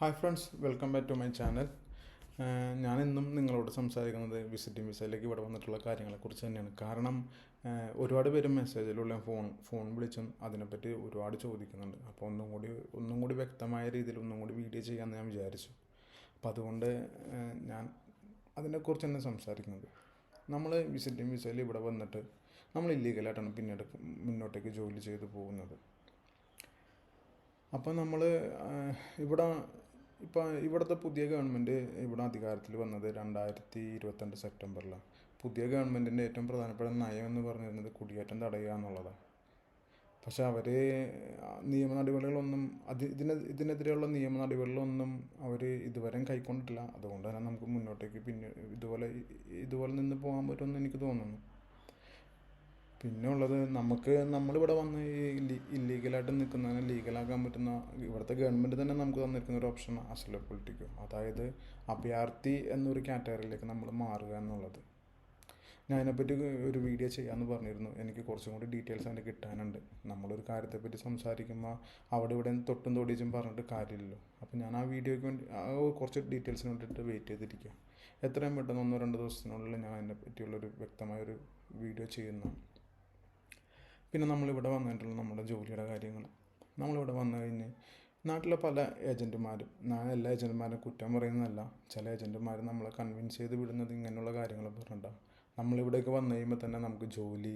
Hi friends welcome back to my channel ഞാൻ നിങ്ങളോട് സംസാരിക്കുന്നത് വിസിറ്റിംഗ് വിസയിലേക്ക് ഇവിടെ വന്നിട്ടുള്ള കാര്യങ്ങളെക്കുറിച്ച് തന്നെയാണ്. കാരണം ഒരുപാട് പേര് മെസ്സേജിലുള്ള ഫോൺ ഫോൺ വിളിച്ചും അതിനെപ്പറ്റി ഒരുപാട് ചോദിക്കുന്നുണ്ട്. അപ്പോൾ ഒന്നും കൂടി ഒന്നും കൂടി വ്യക്തമായ രീതിയിൽ ഒന്നും കൂടി വീഡിയോ ചെയ്യാമെന്ന് ഞാൻ വിചാരിച്ചു. അപ്പോൾ അതുകൊണ്ട് ഞാൻ അതിനെക്കുറിച്ച് തന്നെ സംസാരിക്കുന്നത്. നമ്മൾ വിസിറ്റിംഗ് വിസയിൽ ഇവിടെ വന്നിട്ട് നമ്മൾ ഇല്ലീഗലായിട്ടാണ് പിന്നീട് മുന്നോട്ടേക്ക് ജോലി ചെയ്ത് പോകുന്നത്. അപ്പോൾ നമ്മൾ ഇവിടെ ഇപ്പോൾ ഇവിടുത്തെ പുതിയ ഗവൺമെന്റ് ഇവിടെ അധികാരത്തിൽ വന്നത് രണ്ടായിരത്തി ഇരുപത്തിരണ്ട് സെപ്റ്റംബറിലാണ്. പുതിയ ഗവൺമെന്റിന്റെ ഏറ്റവും പ്രധാനപ്പെട്ട നയം എന്ന് പറഞ്ഞിരുന്നത് കുടിയേറ്റം തടയുക എന്നുള്ളതാണ്. പക്ഷെ അവർ നിയമ നടപടികളൊന്നും അത് ഇതിനെ ഇതിനെതിരെയുള്ള നിയമ നടപടികളൊന്നും അവർ ഇതുവരെയും കൈക്കൊണ്ടിട്ടില്ല. അതുകൊണ്ട് തന്നെ നമുക്ക് മുന്നോട്ടേക്ക് പിന്നെ ഇതുപോലെ ഇതുപോലെ നിന്ന് പോകാൻ പറ്റുമെന്ന് എനിക്ക് തോന്നുന്നു. പിന്നെ ഉള്ളത് നമുക്ക് നമ്മളിവിടെ വന്ന് ഇല്ലീഗലായിട്ട് നിൽക്കുന്നതിനെ ലീഗലാക്കാൻ പറ്റുന്ന ഇവിടുത്തെ ഗവൺമെന്റ് തന്നെ നമുക്ക് തന്നിരിക്കുന്ന ഒരു ഓപ്ഷൻ അസല പൊളിറ്റിക്കോ അതായത് അഭയാർത്ഥി എന്നൊരു കാറ്റഗറിയിലേക്ക് നമ്മൾ മാറുക എന്നുള്ളത്. ഞാൻ അതിനെപ്പറ്റി ഒരു വീഡിയോ ചെയ്യാമെന്ന് പറഞ്ഞിരുന്നു. എനിക്ക് കുറച്ചും കൂടി ഡീറ്റെയിൽസ് അതിന്റെ കിട്ടാനുണ്ട്. നമ്മളൊരു കാര്യത്തെപ്പറ്റി സംസാരിക്കുമ്പോൾ അവിടെ ഇവിടെ തൊട്ടും തൊടിച്ചും പറഞ്ഞിട്ട് കാര്യമില്ലല്ലോ. അപ്പോൾ ഞാൻ ആ വീഡിയോയ്ക്ക് വേണ്ടി കുറച്ച് ഡീറ്റെയിൽസിന് വേണ്ടിയിട്ട് വെയിറ്റ് ചെയ്തിരിക്കുക എത്രയും പെട്ടെന്ന് ഒന്നോ രണ്ടോ ദിവസത്തിനുള്ളിൽ ഞാൻ അതിനെപ്പറ്റിയുള്ളൊരു വ്യക്തമായൊരു വീഡിയോ ചെയ്യുന്നതാണ്. പിന്നെ നമ്മളിവിടെ വന്നിട്ടുള്ള നമ്മുടെ ജോലിയുടെ കാര്യങ്ങൾ. നമ്മളിവിടെ വന്നു കഴിഞ്ഞ് നാട്ടിലെ പല ഏജന്റുമാരും ഞാൻ എല്ലാ ഏജന്റുമാരും കുറ്റം പറയുന്നതല്ല. ചില ഏജന്റുമാർ നമ്മളെ കൺവിൻസ് ചെയ്ത് വിടുന്നത് ഇങ്ങനെയുള്ള കാര്യങ്ങൾ പറഞ്ഞിട്ടാണ് നമ്മളിവിടേക്ക് വന്നു കഴിയുമ്പോൾ തന്നെ നമുക്ക് ജോലി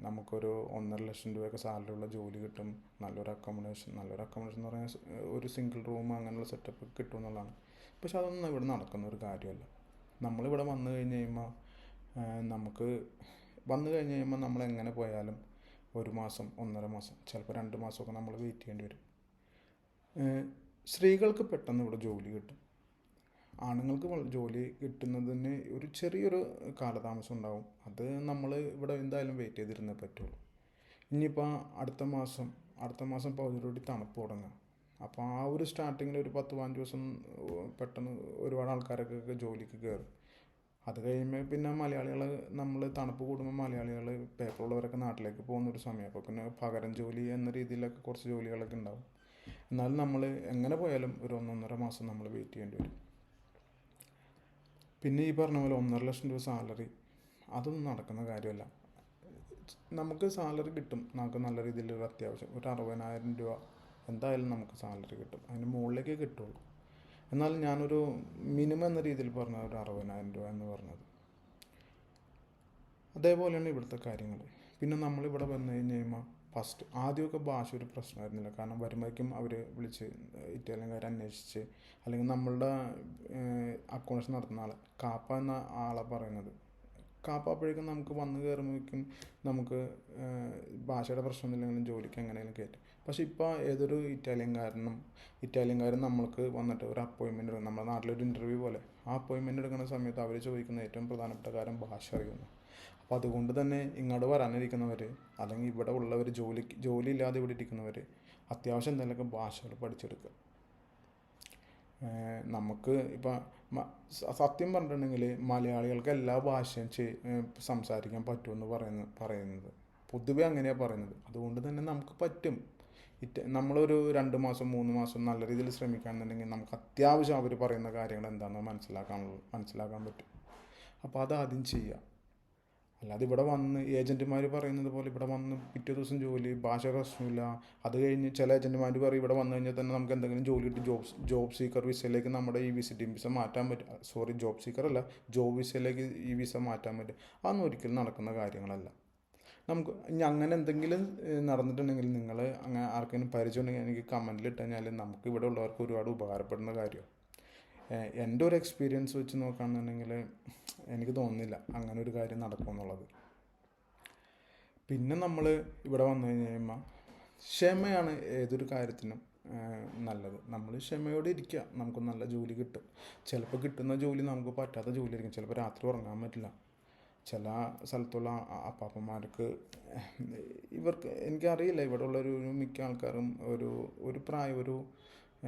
നമുക്കൊരു ഒന്നര ലക്ഷം രൂപയൊക്കെ സാലറി ഉള്ള ജോലി കിട്ടും. നല്ലൊരു അക്കോമഡേഷൻ നല്ലൊരു അക്കോമഡേഷൻ എന്ന് പറഞ്ഞാൽ ഒരു സിംഗിൾ റൂം അങ്ങനെയുള്ള സെറ്റപ്പ് കിട്ടും എന്നുള്ളതാണ്. പക്ഷെ അതൊന്നും ഇവിടെ നടക്കുന്ന ഒരു കാര്യമല്ല. നമ്മളിവിടെ വന്നു കഴിഞ്ഞ് കഴിയുമ്പോൾ നമുക്ക് വന്നു കഴിഞ്ഞ് കഴിയുമ്പോൾ നമ്മൾ എങ്ങനെ പോയാലും ഒരു മാസം ഒന്നര മാസം ചിലപ്പോൾ രണ്ട് മാസമൊക്കെ നമ്മൾ വെയിറ്റ് ചെയ്യേണ്ടി വരും. സ്ത്രീകൾക്ക് പെട്ടെന്ന് ഇവിടെ ജോലി കിട്ടും. ആണുങ്ങൾക്ക് ജോലി കിട്ടുന്നതിന് ഒരു ചെറിയൊരു കാലതാമസം ഉണ്ടാവും. അത് നമ്മൾ ഇവിടെ എന്തായാലും വെയിറ്റ് ചെയ്തിരുന്നേ പറ്റുള്ളൂ. ഇനിയിപ്പോൾ അടുത്ത മാസം അടുത്ത മാസം പകുതിയോടി തണുപ്പ് തുടങ്ങുക അപ്പോൾ ആ ഒരു സ്റ്റാർട്ടിങ്ങിൽ ഒരു പത്ത് പതിനഞ്ച് ദിവസം പെട്ടെന്ന് ഒരുപാട് ആൾക്കാരൊക്കെ ജോലിക്ക് കയറും അത് കഴിയുമ്പോൾ പിന്നെ മലയാളികൾ നമ്മൾ തണുപ്പ് കൂടുമ്പോൾ മലയാളികൾ പേപ്പറുള്ളവരൊക്കെ നാട്ടിലേക്ക് പോകുന്ന ഒരു സമയം. അപ്പോൾ പിന്നെ പകരം ജോലി എന്ന രീതിയിലൊക്കെ കുറച്ച് ജോലികളൊക്കെ ഉണ്ടാവും. എന്നാലും നമ്മൾ എങ്ങനെ പോയാലും ഒരു ഒന്നൊന്നര മാസം നമ്മൾ വെയിറ്റ് ചെയ്യേണ്ടി വരും. പിന്നെ ഈ പറഞ്ഞ പോലെ ഒന്നര ലക്ഷം രൂപ സാലറി അതൊന്നും നടക്കുന്ന കാര്യമല്ല. നമുക്ക് സാലറി കിട്ടും. നമുക്ക് നല്ല രീതിയിൽ ഒരു അത്യാവശ്യം. ഒരു അറുപതിനായിരം രൂപ എന്തായാലും നമുക്ക് സാലറി കിട്ടും. അതിന് മുകളിലേക്ക് കിട്ടുള്ളൂ. എന്നാൽ ഞാനൊരു മിനിമം എന്ന രീതിയിൽ പറഞ്ഞ ഒരു അറുപതിനായിരം രൂപ എന്ന് പറഞ്ഞത്. അതേപോലെയാണ് ഇവിടുത്തെ കാര്യങ്ങൾ. പിന്നെ നമ്മളിവിടെ വന്നു കഴിഞ്ഞ് കഴിയുമ്പോൾ ഫസ്റ്റ് ആദ്യമൊക്കെ ഭാഷ ഒരു പ്രശ്നമായിരുന്നില്ല. കാരണം വരുമ്പോഴേക്കും അവർ വിളിച്ച് ഇറ്റാലിയൻകാരെ അന്വേഷിച്ച് അല്ലെങ്കിൽ നമ്മളുടെ അക്കൗണ്ട്സ് നടത്തുന്ന ആൾ കാപ്പ എന്ന ആളെ പറയുന്നത്. കാപ്പ അപ്പോഴേക്കും നമുക്ക് വന്ന് കയറുമ്പോഴേക്കും നമുക്ക് ഭാഷയുടെ പ്രശ്നമൊന്നുമില്ലെങ്കിലും ജോലിക്ക് എങ്ങനെയെങ്കിലും കയറ്റും. പക്ഷേ ഇപ്പോൾ ഏതൊരു ഇറ്റാലിയൻകാരനും ഇറ്റാലിയൻകാരൻ നമ്മൾക്ക് വന്നിട്ട് ഒരു അപ്പോയിൻമെന്റ് എടുക്കും നമ്മുടെ നാട്ടിലൊരു ഇന്റർവ്യൂ പോലെ. ആ അപ്പോയിൻമെന്റ് എടുക്കുന്ന സമയത്ത് അവർ ചോദിക്കുന്ന ഏറ്റവും പ്രധാനപ്പെട്ട കാര്യം ഭാഷ അറിയുന്നു. അപ്പോൾ അതുകൊണ്ട് തന്നെ ഇങ്ങോട്ട് വരാനിരിക്കുന്നവർ അല്ലെങ്കിൽ ഇവിടെ ഉള്ളവർ ജോലിക്ക് ജോലി ഇല്ലാതെ ഇവിടെ ഇരിക്കുന്നവർ അത്യാവശ്യം എന്തെങ്കിലുമൊക്കെ ഭാഷകൾ പഠിച്ചെടുക്കുക. നമുക്ക് ഇപ്പം സത്യം പറഞ്ഞിട്ടുണ്ടെങ്കിൽ മലയാളികൾക്ക് എല്ലാ ഭാഷയും സംസാരിക്കാൻ പറ്റുമെന്ന് പറയുന്ന പറയുന്നത്. പൊതുവെ അങ്ങനെയാണ് പറയുന്നത്. അതുകൊണ്ട് തന്നെ നമുക്ക് പറ്റും. ഇറ്റ നമ്മളൊരു രണ്ട് മാസം മൂന്ന് മാസം നല്ല രീതിയിൽ ശ്രമിക്കുകയാണെന്നുണ്ടെങ്കിൽ നമുക്ക് അത്യാവശ്യം അവർ പറയുന്ന കാര്യങ്ങൾ എന്താണെന്ന് മനസ്സിലാക്കാൻ മനസ്സിലാക്കാൻ പറ്റും. അപ്പോൾ അത് ആദ്യം ചെയ്യുക അല്ലാതെ ഇവിടെ വന്ന് ഏജന്റുമാർ പറയുന്നത് പോലെ ഇവിടെ വന്ന് പിറ്റേ ദിവസം ജോലി ഭാഷ പ്രശ്നമില്ല. അത് കഴിഞ്ഞ് ചില ഏജന്റുമാർ പറയും ഇവിടെ വന്നു കഴിഞ്ഞാൽ തന്നെ നമുക്ക് എന്തെങ്കിലും ജോലി കിട്ടി. ജോബ് ജോബ് സീക്കർ വിസയിലേക്ക് നമ്മുടെ ഈ വിസിറ്റിംഗ് വിസ മാറ്റാൻ പറ്റും. സോറി ജോബ് സീക്കർ അല്ല ജോബ് വിസയിലേക്ക് ഈ വിസ മാറ്റാൻ പറ്റും. അതൊന്നും ഒരിക്കലും നടക്കുന്ന കാര്യങ്ങളല്ല. നമുക്ക് ഇനി അങ്ങനെ എന്തെങ്കിലും നടന്നിട്ടുണ്ടെങ്കിൽ നിങ്ങൾ അങ്ങനെ ആർക്കെങ്കിലും പരിചയം ഉണ്ടെങ്കിൽ എനിക്ക് കമന്റിൽ കഴിഞ്ഞാൽ നമുക്ക് ഇവിടെ ഉള്ളവർക്ക് ഒരുപാട് ഉപകാരപ്പെടുന്ന കാര്യം ഏഹ് എന്റെ ഒരു എക്സ്പീരിയൻസ് വെച്ച് നോക്കുകയാണെന്നുണ്ടെങ്കിൽ എനിക്ക് തോന്നുന്നില്ല അങ്ങനെ ഒരു കാര്യം നടക്കുമെന്നുള്ളത്. പിന്നെ നമ്മൾ ഇവിടെ വന്നു കഴിഞ്ഞ് കഴിയുമ്പോൾ ക്ഷമയാണ് ഏതൊരു കാര്യത്തിനും നല്ലത്. നമ്മൾ ക്ഷമയോടെ ഇരിക്കുക. നമുക്ക് നല്ല ജോലി കിട്ടും. ചിലപ്പോൾ കിട്ടുന്ന ജോലി നമുക്ക് പറ്റാത്ത ജോലി ആയിരിക്കും ചിലപ്പോൾ രാത്രി ഉറങ്ങാൻ പറ്റില്ല. ചില സ്ഥലത്തുള്ള അപ്പാപ്പന്മാർക്ക് ഇവർക്ക് എനിക്കറിയില്ല. ഇവിടെ ഉള്ള ഒരു ഒരു മിക്ക ആൾക്കാരും ഒരു ഒരു പ്രായം ഒരു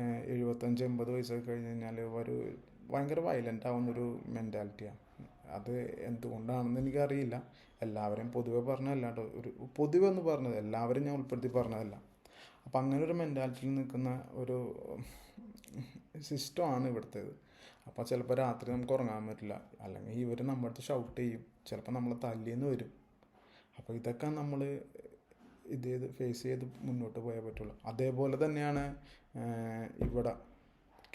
എഴുപത്തഞ്ച് എൺപത് വയസ്സൊക്കെ കഴിഞ്ഞ് കഴിഞ്ഞാൽ ഒരു ഭയങ്കര വയലന്റ് ആവുന്നൊരു മെന്റാലിറ്റിയാണ് അത് എന്തുകൊണ്ടാണെന്ന് എനിക്കറിയില്ല. എല്ലാവരെയും പൊതുവെ പറഞ്ഞതല്ല ഒരു പൊതുവെ ഒന്ന് പറഞ്ഞത് എല്ലാവരും ഞാൻ ഉൾപ്പെടുത്തി പറഞ്ഞതല്ല. അപ്പം അങ്ങനെ ഒരു മെന്റാലിറ്റിയിൽ നിൽക്കുന്ന ഒരു സിസ്റ്റമാണ് ഇവിടുത്തേത്. അപ്പോൾ ചിലപ്പോൾ രാത്രി നമുക്ക് ഉറങ്ങാൻ പറ്റില്ല. അല്ലെങ്കിൽ ഇവർ നമ്മുടെ അടുത്ത് ഷൗട്ട് ചെയ്യും. ചിലപ്പോൾ നമ്മളെ തല്ലിയെന്ന് വരും. അപ്പോൾ ഇതൊക്കെ നമ്മൾ ഇത് ചെയ്ത് ഫേസ് ചെയ്ത് മുന്നോട്ട് പോയാൽ പറ്റുള്ളൂ. അതേപോലെ തന്നെയാണ് ഇവിടെ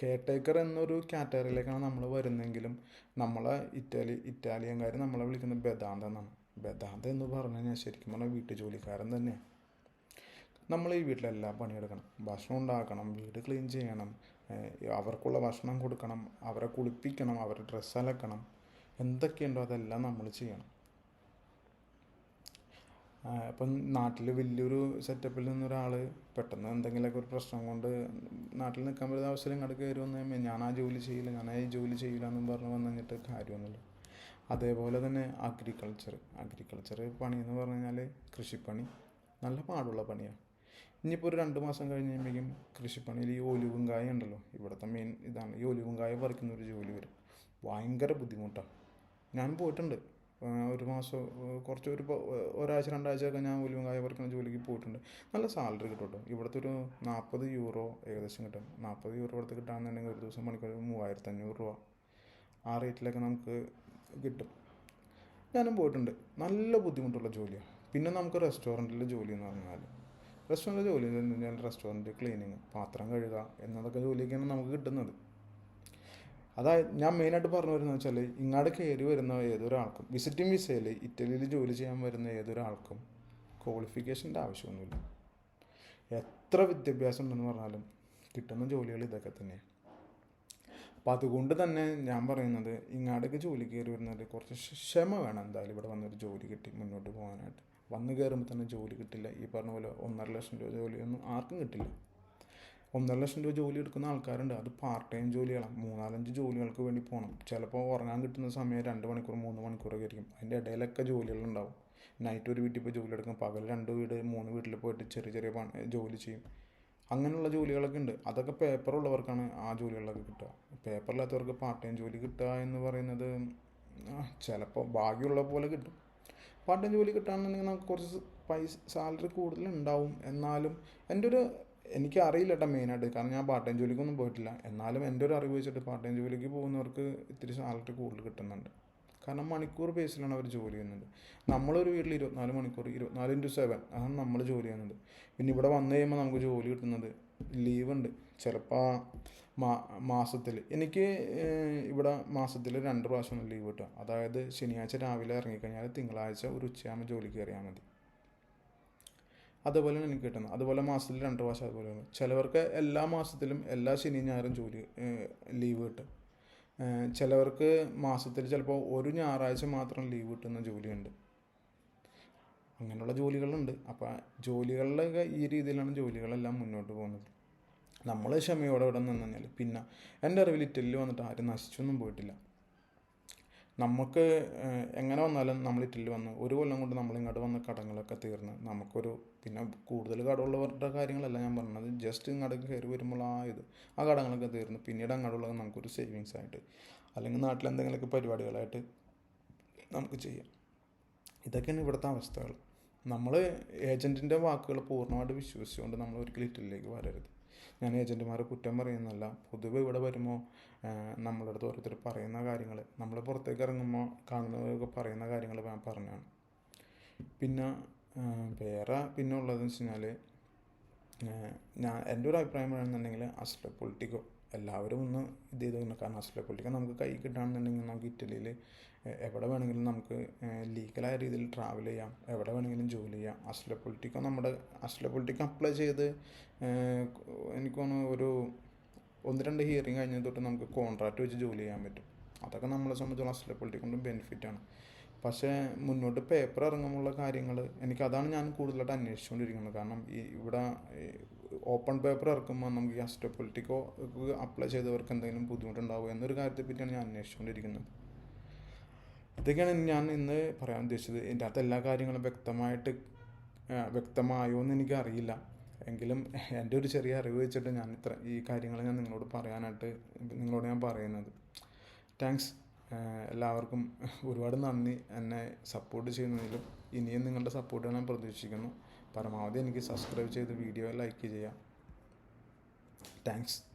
കെയർടേക്കർ എന്നൊരു കാറ്റഗറിയിലേക്കാണ് നമ്മൾ വരുന്നതെങ്കിലും നമ്മളെ ഇറ്റാലി ഇറ്റാലിയൻകാർ നമ്മളെ വിളിക്കുന്നത് ബദാന്ത എന്നാണ്. ബദാന്ത എന്ന് പറഞ്ഞു കഴിഞ്ഞാൽ ശരിക്കും പറഞ്ഞാൽ വീട്ടു ജോലിക്കാരൻ തന്നെയാണ് നമ്മൾ ഈ വീട്ടിലെല്ലാം പണിയെടുക്കണം ഭക്ഷണം ഉണ്ടാക്കണം വീട് ക്ലീൻ ചെയ്യണം അവർക്കുള്ള ഭക്ഷണം കൊടുക്കണം അവരെ കുളിപ്പിക്കണം അവരുടെ ഡ്രസ്സ് അലക്കണം എന്തൊക്കെയുണ്ടോ അതെല്ലാം നമ്മൾ ചെയ്യണം. ഇപ്പം നാട്ടിൽ വലിയൊരു സെറ്റപ്പിൽ നിന്നൊരാൾ പെട്ടെന്ന് എന്തെങ്കിലുമൊക്കെ ഒരു പ്രശ്നം കൊണ്ട് നാട്ടിൽ നിൽക്കാൻ പറ്റുന്ന അവസരം ഇങ്ങോട്ട് കയറി വന്നു ഞാൻ ആ ജോലി ചെയ്യില്ല ഞാൻ ഈ ജോലി ചെയ്യില്ല എന്നും പറഞ്ഞ് വന്നു കഴിഞ്ഞിട്ട് കാര്യമൊന്നുമില്ല. അതേപോലെ തന്നെ അഗ്രികൾച്ചർ അഗ്രികൾച്ചർ പണി എന്ന് പറഞ്ഞു കഴിഞ്ഞാൽ കൃഷിപ്പണി. നല്ല പാടുള്ള പണിയാണ് ഇനിയിപ്പോൾ ഒരു രണ്ട് മാസം കഴിഞ്ഞ് കഴിയുമ്പോഴേക്കും കൃഷിപ്പണിയിൽ ഈ ഒലിവും കായ ഉണ്ടല്ലോ ഇവിടുത്തെ മെയിൻ ഇതാണ്. ഈ ഒലിവും കായ പറിക്കുന്ന ഒരു ജോലി വരും. ഭയങ്കര ബുദ്ധിമുട്ടാണ് ഞാൻ പോയിട്ടുണ്ട്. ഒരു മാസം കുറച്ച് ഒരു ഒരാഴ്ച രണ്ടാഴ്ചയൊക്കെ ഞാൻ ഒലിവും കായ പറിക്കുന്ന ജോലിക്ക് പോയിട്ടുണ്ട്. നല്ല സാലറി കിട്ടും കേട്ടോ ഇവിടുത്തെ ഒരു നാൽപ്പത് യൂറോ ഏകദേശം കിട്ടും. നാൽപ്പത് യൂറോ ഇവിടുത്തെ കിട്ടാന്നുണ്ടെങ്കിൽ ഒരു ദിവസം മണിക്കൂർ മൂവായിരത്തി അഞ്ഞൂറ് രൂപ. ആ റേറ്റിലൊക്കെ നമുക്ക് കിട്ടും. ഞാനും പോയിട്ടുണ്ട്. നല്ല ബുദ്ധിമുട്ടുള്ള ജോലിയാണ് പിന്നെ നമുക്ക് റെസ്റ്റോറന്റിലെ ജോലി എന്ന് പറഞ്ഞാൽ റെസ്റ്റോറന്റിലെ ജോലി എന്ന് പറഞ്ഞാൽ റെസ്റ്റോറന്റ് ക്ലീനിങ് പാത്രം കഴുകുക എന്നതൊക്കെ ജോലിയൊക്കെയാണ് നമുക്ക് കിട്ടുന്നത്. അതായത് ഞാൻ മെയിനായിട്ട് പറഞ്ഞു വരുന്നത് വെച്ചാൽ ഇങ്ങോട്ട് കയറി വരുന്ന ഏതൊരാൾക്കും വിസിറ്റിംഗ് വിസയിൽ ഇറ്റലിയിൽ ജോലി ചെയ്യാൻ വരുന്ന ഏതൊരാൾക്കും ക്വാളിഫിക്കേഷന്റെ ആവശ്യമൊന്നുമില്ല. എത്ര വിദ്യാഭ്യാസം ഉണ്ടെന്ന് പറഞ്ഞാലും കിട്ടുന്ന ജോലികൾ ഇതൊക്കെ തന്നെയാണ് അപ്പം അതുകൊണ്ട് തന്നെ ഞാൻ പറയുന്നത് ഇങ്ങാടേക്ക് ജോലി കയറി വരുന്നത് കുറച്ച് ക്ഷമ വേണം എന്തായാലും ഇവിടെ വന്നൊരു ജോലി കിട്ടി മുന്നോട്ട് പോകാനായിട്ട്. വന്ന് കയറുമ്പോൾ തന്നെ ജോലി കിട്ടില്ല. ഈ പറഞ്ഞ പോലെ ഒന്നര ലക്ഷം രൂപ ജോലിയൊന്നും ആർക്കും കിട്ടില്ല. ഒന്നര ലക്ഷം രൂപ ജോലി എടുക്കുന്ന ആൾക്കാരുണ്ട്. അത് പാർട്ട് ടൈം ജോലികളാണ്. മൂന്നാലഞ്ച് ജോലികൾക്ക് വേണ്ടി പോകണം ചിലപ്പോൾ ഉറങ്ങാൻ കിട്ടുന്ന സമയം രണ്ട് മണിക്കൂർ മൂന്ന് മണിക്കൂറൊക്കെ ആയിരിക്കും. അതിന്റെ ഇടയിലൊക്കെ ജോലികളുണ്ടാവും നൈറ്റ് ഒരു വീട്ടിൽ പോയി എടുക്കും. പകൽ രണ്ട് വീട് മൂന്ന് വീട്ടിൽ പോയിട്ട് ചെറിയ ചെറിയ പണി ജോലി ചെയ്യും. അങ്ങനെയുള്ള ജോലികളൊക്കെ ഉണ്ട്. അതൊക്കെ പേപ്പറുള്ളവർക്കാണ് ആ ജോലികളൊക്കെ കിട്ടുക. പേപ്പറില്ലാത്തവർക്ക് പാർട്ട് ടൈം ജോലി കിട്ടുക എന്ന് പറയുന്നത് ചിലപ്പോൾ ഭാഗ്യമുള്ള പോലെ കിട്ടും. പാർട്ട് ടൈം ജോലി കിട്ടുകയാണെന്നുണ്ടെങ്കിൽ നമുക്ക് കുറച്ച് പൈസ സാലറി കൂടുതലുണ്ടാവും എന്നാലും എന്റെ ഒരു എനിക്ക് അറിയില്ല കേട്ടോ മെയിനായിട്ട്. കാരണം ഞാൻ പാർട്ട് ടൈം ജോലിക്കൊന്നും പോയിട്ടില്ല. എന്നാലും എന്റെ ഒരു അറിവ് വെച്ചിട്ട് പാർട്ട് ടൈം ജോലിക്ക് പോകുന്നവർക്ക് ഇത്തിരി സാലറി കൂടുതൽ കിട്ടുന്നുണ്ട്. കാരണം മണിക്കൂർ ബേസിലാണ് അവർ ജോലി ചെയ്യുന്നത്. നമ്മളൊരു വീട്ടിൽ ഇരുപത്തിനാല് മണിക്കൂർ ഇരുപത്തിനാല് ഇന്റു സെവൻ അതാണ് നമ്മൾ ജോലി ചെയ്യുന്നത്. പിന്നെ ഇവിടെ വന്നു കഴിയുമ്പോൾ നമുക്ക് ജോലി കിട്ടുന്നത് ലീവുണ്ട് ചിലപ്പോൾ മാ മാസത്തിൽ. എനിക്ക് ഇവിടെ മാസത്തിൽ രണ്ട് പ്രാവശ്യം ലീവ് കിട്ടുക. അതായത് ശനിയാഴ്ച രാവിലെ ഇറങ്ങിക്കഴിഞ്ഞാൽ തിങ്കളാഴ്ച ഒരു ഉച്ചയാകുമ്പോൾ ജോലിക്ക് കയറിയാൽ മതി. അതുപോലെയാണ് എനിക്ക് കിട്ടുന്നത്. അതുപോലെ മാസത്തിൽ രണ്ട് പ്രാവശ്യം അതുപോലെയാണ് ചിലവർക്ക് എല്ലാ മാസത്തിലും എല്ലാ ശനി ഞായറും ജോലി ലീവ് കിട്ടും. ചിലവർക്ക് മാസത്തിൽ ചിലപ്പോൾ ഒരു ഞായറാഴ്ച മാത്രം ലീവ് കിട്ടുന്ന ജോലിയുണ്ട്. അങ്ങനെയുള്ള ജോലികളുണ്ട്. അപ്പോൾ ജോലികളിലൊക്കെ ഈ രീതിയിലാണ് ജോലികളെല്ലാം മുന്നോട്ട് പോകുന്നത്. നമ്മൾ ക്ഷമയോടെ ഇവിടെ നിന്ന് കഴിഞ്ഞാൽ പിന്നെ എന്റെ അറിവിൽ ഇറ്റലിയിൽ വന്നിട്ട് ആരും നശിച്ചൊന്നും പോയിട്ടില്ല. നമുക്ക് എങ്ങനെ വന്നാലും നമ്മൾ ഇറ്റലി വന്ന് ഒരു കൊല്ലം കൊണ്ട് നമ്മൾ ഇങ്ങോട്ട് വന്ന കടങ്ങളൊക്കെ തീർന്ന് നമുക്കൊരു പിന്നെ കൂടുതൽ കടമുള്ളവരുടെ കാര്യങ്ങളല്ല ഞാൻ പറഞ്ഞത്. ജസ്റ്റ് ഇങ്ങോട്ട് കയറി വരുമ്പോൾ ആ ഇത് ആ കടങ്ങളൊക്കെ തീർന്ന് പിന്നീട് അങ്ങോട്ടുള്ളത് നമുക്കൊരു സേവിങ്സ് ആയിട്ട് അല്ലെങ്കിൽ നാട്ടിൽ എന്തെങ്കിലുമൊക്കെ പരിപാടികളായിട്ട് നമുക്ക് ചെയ്യാം. ഇതൊക്കെയാണ് ഇവിടുത്തെ അവസ്ഥകൾ. നമ്മൾ ഏജന്റിന്റെ വാക്കുകൾ പൂർണമായിട്ട് വിശ്വസിച്ചുകൊണ്ട് നമ്മൾ ഒരിക്കലും ഇറ്റലിയിലേക്ക് വരരുത്. ഞാൻ ഏജന്റുമാരെ കുറ്റം പറയുന്നല്ല പൊതുവെ ഇവിടെ വരുമ്പോൾ നമ്മളുടെ അടുത്ത് ഓരോരുത്തർ പറയുന്ന കാര്യങ്ങൾ. നമ്മൾ പുറത്തേക്ക് ഇറങ്ങുമ്പോൾ കാണുന്നവരൊക്കെ പറയുന്ന കാര്യങ്ങൾ ഞാൻ പറഞ്ഞതാണ്. പിന്നെ വേറെ പിന്നെ ഉള്ളതെന്ന് വെച്ച് കഴിഞ്ഞാൽ ഞാൻ എന്റെ ഒരു അഭിപ്രായം പറയുകയാണെന്നുണ്ടെങ്കിൽ അസ്ല പൊളിറ്റിക്കോ എല്ലാവരും ഒന്ന് ഇത് ചെയ്ത് നോക്കണം. കാരണം അസ്ല പൊളിറ്റിക്ക നമുക്ക് കൈ കിട്ടുകയാണെന്നുണ്ടെങ്കിൽ നമുക്ക് ഇറ്റലിയിൽ എവിടെ വേണമെങ്കിലും നമുക്ക് ലീഗലായ രീതിയിൽ ട്രാവൽ ചെയ്യാം. എവിടെ വേണമെങ്കിലും ജോലി ചെയ്യാം. അസ്ല പൊളിറ്റിക്ക നമ്മുടെ അസ്ല പൊളിറ്റിക്ക അപ്ലൈ ചെയ്ത് എനിക്കൊന്ന് ഒരു ഒന്ന് രണ്ട് ഹിയറിങ് കഴിഞ്ഞ തൊട്ട് നമുക്ക് കോൺട്രാക്റ്റ് വെച്ച് ജോലി ചെയ്യാൻ പറ്റും. അതൊക്കെ നമ്മളെ സംബന്ധിച്ചുള്ള അസ്ല കൊണ്ടും ബെനിഫിറ്റാണ് പക്ഷേ മുന്നോട്ട് പേപ്പർ ഇറങ്ങുമ്പോൾ കാര്യങ്ങൾ എനിക്ക് അതാണ് ഞാൻ കൂടുതലായിട്ട് അന്വേഷിച്ചുകൊണ്ടിരിക്കുന്നത്. കാരണം ഈ ഇവിടെ ഓപ്പൺ പേപ്പർ ഇറക്കുമ്പോൾ നമുക്ക് ഈ അസ്റ്റോ പൊളിറ്റിക്കോ അപ്ലൈ ചെയ്തവർക്ക് എന്തെങ്കിലും ബുദ്ധിമുട്ടുണ്ടാവുക എന്നൊരു കാര്യത്തെ പറ്റിയാണ് ഞാൻ അന്വേഷിച്ചുകൊണ്ടിരിക്കുന്നത്. ഇതൊക്കെയാണ് ഞാൻ ഇന്ന് പറയാൻ ഉദ്ദേശിച്ചത്. എന്റെ അകത്ത് എല്ലാ കാര്യങ്ങളും വ്യക്തമായിട്ട് വ്യക്തമായോ എന്ന് എനിക്കറിയില്ല. എങ്കിലും എന്റെ ഒരു ചെറിയ അറിവ് വെച്ചിട്ട് ഞാൻ ഇത്ര ഈ കാര്യങ്ങൾ ഞാൻ നിങ്ങളോട് പറയാനായിട്ട് നിങ്ങളോട് ഞാൻ പറയുന്നത്. താങ്ക്സ് എല്ലാവർക്കും ഒരുപാട് നന്ദി എന്നെ സപ്പോർട്ട് ചെയ്യുന്നതിലും ഇനിയും നിങ്ങളുടെ സപ്പോർട്ട് ഞാൻ പ്രതീക്ഷിക്കുന്നു. പരമാവധി എനിക്ക് സബ്സ്ക്രൈബ് ചെയ്ത് വീഡിയോ ലൈക്ക് ചെയ്യാം താങ്ക്സ്